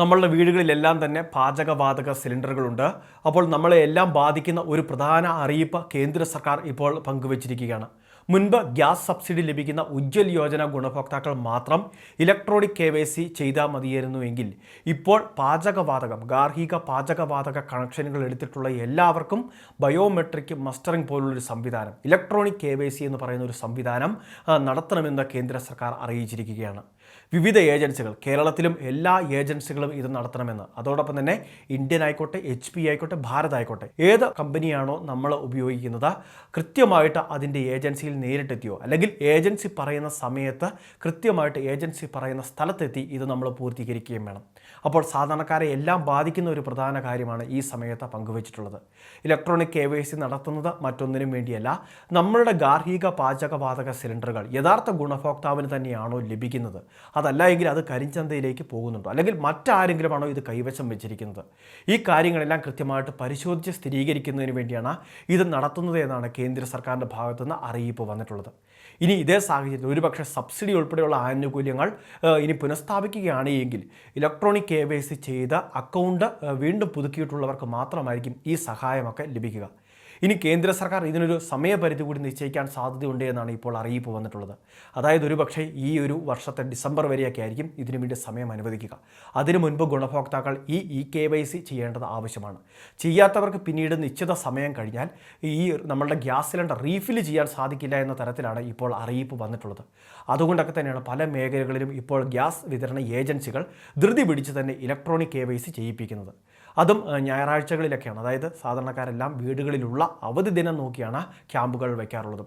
നമ്മളുടെ വീടുകളിലെല്ലാം തന്നെ പാചകവാതക സിലിണ്ടറുകളുണ്ട്. അപ്പോൾ നമ്മളെ എല്ലാം ബാധിക്കുന്ന ഒരു പ്രധാന അറിയിപ്പ് കേന്ദ്ര സർക്കാർ ഇപ്പോൾ പങ്കുവച്ചിരിക്കുകയാണ്. മുൻപ് ഗ്യാസ് സബ്സിഡി ലഭിക്കുന്ന ഉജ്ജ്വൽ യോജന ഗുണഭോക്താക്കൾ മാത്രം ഇലക്ട്രോണിക് കെ വൈ സി ചെയ്താൽ മതിയായിരുന്നുവെങ്കിൽ ഇപ്പോൾ പാചകവാതകം ഗാർഹിക പാചകവാതക കണക്ഷനുകൾ എടുത്തിട്ടുള്ള എല്ലാവർക്കും ബയോമെട്രിക് മസ്റ്ററിംഗ് പോലുള്ളൊരു സംവിധാനം ഇലക്ട്രോണിക് കെ വൈ സി എന്ന് പറയുന്ന ഒരു സംവിധാനം നടത്തണമെന്ന് കേന്ദ്ര സർക്കാർ അറിയിച്ചിരിക്കുകയാണ്. വിവിധ ഏജൻസികൾ കേരളത്തിലും എല്ലാ ഏജൻസികളും ഇത് നടത്തണമെന്ന്. അതോടൊപ്പം തന്നെ ഇന്ത്യൻ ആയിക്കോട്ടെ എച്ച് പി ആയിക്കോട്ടെ ഭാരത് ആയിക്കോട്ടെ ഏത് കമ്പനിയാണോ നമ്മൾ ഉപയോഗിക്കുന്നത് കൃത്യമായിട്ട് അതിന്റെ ഏജൻസിയിൽ നേരിട്ടെത്തിയോ? അല്ലെങ്കിൽ ഏജൻസി പറയുന്ന സമയത്ത് കൃത്യമായിട്ട് ഏജൻസി പറയുന്ന സ്ഥലത്തെത്തി ഇത് നമ്മൾ പൂർത്തീകരിക്കുകയും വേണം. അപ്പോൾ സാധാരണക്കാരെ എല്ലാം ബാധിക്കുന്ന ഒരു പ്രധാന കാര്യമാണ് ഈ സമയത്ത് പങ്കുവച്ചിട്ടുള്ളത്. ഇലക്ട്രോണിക് കെ വൈ സി നടത്തുന്നത് മറ്റൊന്നിനും വേണ്ടിയല്ല നമ്മളുടെ ഗാർഹിക പാചകവാതക സിലിണ്ടറുകൾ യഥാർത്ഥ ഗുണഭോക്താവിന് തന്നെയാണോ ലഭിക്കുന്നത്? അതല്ല എങ്കിൽ അത് കരിഞ്ചന്തയിലേക്ക് പോകുന്നുണ്ടോ? അല്ലെങ്കിൽ മറ്റാരെങ്കിലുമാണോ ഇത് കൈവശം വെച്ചിരിക്കുന്നത്? ഈ കാര്യങ്ങളെല്ലാം കൃത്യമായിട്ട് പരിശോധിച്ച് സ്ഥിരീകരിക്കുന്നതിന് വേണ്ടിയാണ് ഇത് നടത്തുന്നത് എന്നാണ് കേന്ദ്ര സർക്കാരിന്റെ ഭാഗത്തുനിന്ന് അറിയിപ്പ് വന്നിട്ടുള്ളത്. ഇനി ഇതേ സാഹചര്യത്തിൽ ഒരുപക്ഷെ സബ്സിഡി ഉൾപ്പെടെയുള്ള ആനുകൂല്യങ്ങൾ ഇനി പുനഃസ്ഥാപിക്കുകയാണ് എങ്കിൽ ഇലക്ട്രോണിക് കെ വൈ സി ചെയ്ത അക്കൗണ്ട് വീണ്ടും പുതുക്കിയിട്ടുള്ളവർക്ക് മാത്രമായിരിക്കും ഈ സഹായമൊക്കെ ലഭിക്കുക. ഇനി കേന്ദ്ര സർക്കാർ ഇതിനൊരു സമയപരിധി കൂടി നിശ്ചയിക്കാൻ സാധ്യതയുണ്ട് എന്നാണ് ഇപ്പോൾ അറിയിപ്പ് വന്നിട്ടുള്ളത്. അതായത് ഒരുപക്ഷെ ഈ ഒരു വർഷത്തെ ഡിസംബർ വരെയൊക്കെ ആയിരിക്കും ഇതിനു വേണ്ടി സമയം അനുവദിക്കുക. അതിനു മുൻപ് ഗുണഭോക്താക്കൾ ഈ ഇ കെ വൈ സി ചെയ്യേണ്ടത് ആവശ്യമാണ്. ചെയ്യാത്തവർക്ക് പിന്നീട് നിശ്ചിത സമയം കഴിഞ്ഞാൽ ഈ നമ്മളുടെ ഗ്യാസ് സിലിണ്ടർ റീഫിൽ ചെയ്യാൻ സാധിക്കില്ല എന്ന തരത്തിലാണ് ഇപ്പോൾ അറിയിപ്പ് വന്നിട്ടുള്ളത്. അതുകൊണ്ടൊക്കെ തന്നെയാണ് പല മേഖലകളിലും ഇപ്പോൾ ഗ്യാസ് വിതരണ ഏജൻസികൾ ധൃതി പിടിച്ച് തന്നെ ഇലക്ട്രോണിക് കെ വൈ സി ചെയ്യിപ്പിക്കുന്നത്. അതും ഞായറാഴ്ചകളിലൊക്കെയാണ്. അതായത് സാധാരണക്കാരെല്ലാം വീടുകളിലുള്ള അവധി ദിനം നോക്കിയാണ് ക്യാമ്പുകൾ വയ്ക്കാറുള്ളത്.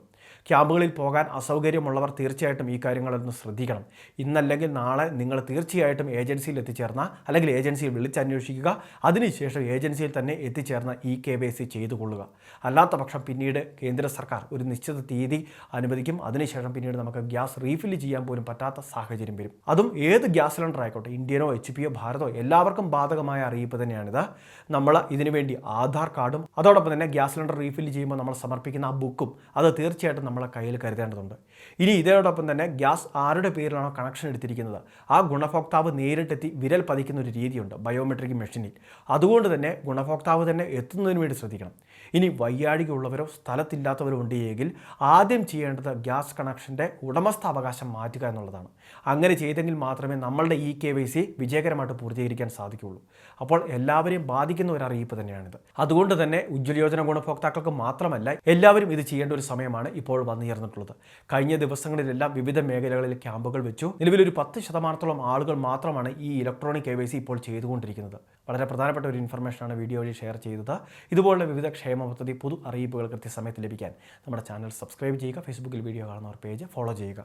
ക്യാമ്പുകളിൽ പോകാൻ അസൗകര്യമുള്ളവർ തീർച്ചയായിട്ടും ഈ കാര്യങ്ങളൊന്ന് ശ്രദ്ധിക്കണം. ഇന്നല്ലെങ്കിൽ നാളെ നിങ്ങൾ തീർച്ചയായിട്ടും ഏജൻസിയിൽ എത്തിച്ചേർന്ന അല്ലെങ്കിൽ ഏജൻസിയിൽ വിളിച്ചന്വേഷിക്കുക. അതിനുശേഷം ഏജൻസിയിൽ തന്നെ എത്തിച്ചേർന്ന ഇ കെ വൈ സി ചെയ്തു കൊള്ളുക അല്ലാത്ത പക്ഷം പിന്നീട് കേന്ദ്ര സർക്കാർ ഒരു നിശ്ചിത തീയതി അനുവദിക്കും. അതിനുശേഷം പിന്നീട് നമുക്ക് ഗ്യാസ് റീഫിൽ ചെയ്യാൻ പോലും പറ്റാത്ത സാഹചര്യം വരും. അതും ഏത് ഗ്യാസ് സിലിണ്ടർ ആയിക്കോട്ടെ ഇന്ത്യനോ എച്ച് പിയോ ഭാരതോ എല്ലാവർക്കും ബാധകമായ അറിയിപ്പ് തന്നെയാണിത്. നമ്മൾ ഇതിനുവേണ്ടി ആധാർ കാർഡും അതോടൊപ്പം തന്നെ ഗ്യാസ് സിലിണ്ടർ റീഫിൽ ചെയ്യുമ്പോൾ നമ്മൾ സമർപ്പിക്കുന്ന ആ ബുക്കും അത് തീർച്ചയായിട്ടും നമ്മളെ കയ്യിൽ കരുതേണ്ടതുണ്ട്. ഇനി ഇതോടൊപ്പം തന്നെ ഗ്യാസ് ആരുടെ പേരിലാണോ കണക്ഷൻ എടുത്തിരിക്കുന്നത്? ആ ഗുണഭോക്താവ് നേരിട്ടെത്തി വിരൽ പതിക്കുന്ന ഒരു രീതിയുണ്ട് ബയോമെട്രിക് മെഷീനിൽ അതുകൊണ്ട് തന്നെ ഗുണഭോക്താവ് തന്നെ എത്തുന്നതിന് വേണ്ടി ശ്രദ്ധിക്കണം. ഇനി വയ്യാഴികയുള്ളവരോ സ്ഥലത്തില്ലാത്തവരോ ഉണ്ട് എങ്കിൽ ആദ്യം ചെയ്യേണ്ടത് ഗ്യാസ് കണക്ഷന്റെ ഉടമസ്ഥാവകാശം മാറ്റുക എന്നുള്ളതാണ്. അങ്ങനെ ചെയ്തെങ്കിൽ മാത്രമേ നമ്മളുടെ ഇ കെ വൈ സി വിജയകരമായിട്ട് പൂർത്തീകരിക്കാൻ സാധിക്കുകയുള്ളൂ. അപ്പോൾ എല്ലാവരെയും ബാധിക്കുന്ന ഒരു അറിയിപ്പ് തന്നെയാണിത്. അതുകൊണ്ട് തന്നെ ഉജ്ജ്വല യോജന ഗുണഭോക്താക്കൾക്ക് മാത്രമല്ല എല്ലാവരും ഇത് ചെയ്യേണ്ട ഒരു സമയമാണ് ഇപ്പോൾ വന്നുയർന്നിട്ടുള്ളത്. കഴിഞ്ഞ ദിവസങ്ങളിലെല്ലാം വിവിധ മേഖലകളിൽ ക്യാമ്പുകൾ വെച്ചു. നിലവിൽ ഒരു പത്ത് ശതമാനത്തോളം ആളുകൾ മാത്രമാണ് ഈ ഇലക്ട്രോണിക് കെ ഇപ്പോൾ ചെയ്തുകൊണ്ടിരിക്കുന്നത്. വളരെ പ്രധാനപ്പെട്ട ഒരു ഇൻഫർമേഷനാണ് വീഡിയോ വഴി ഷെയർ ചെയ്തത്. ഇതുപോലുള്ള വിവിധ ക്ഷേമ പദ്ധതി പൊതു അറിയിപ്പുകൾ കൃത്യസമയത്ത് ലഭിക്കാൻ നമ്മുടെ ചാനൽ സബ്സ്ക്രൈബ് ചെയ്യുക ഫേസ്ബുക്കിൽ വീഡിയോ കാണുന്നവർ പേജ് ഫോളോ ചെയ്യുക.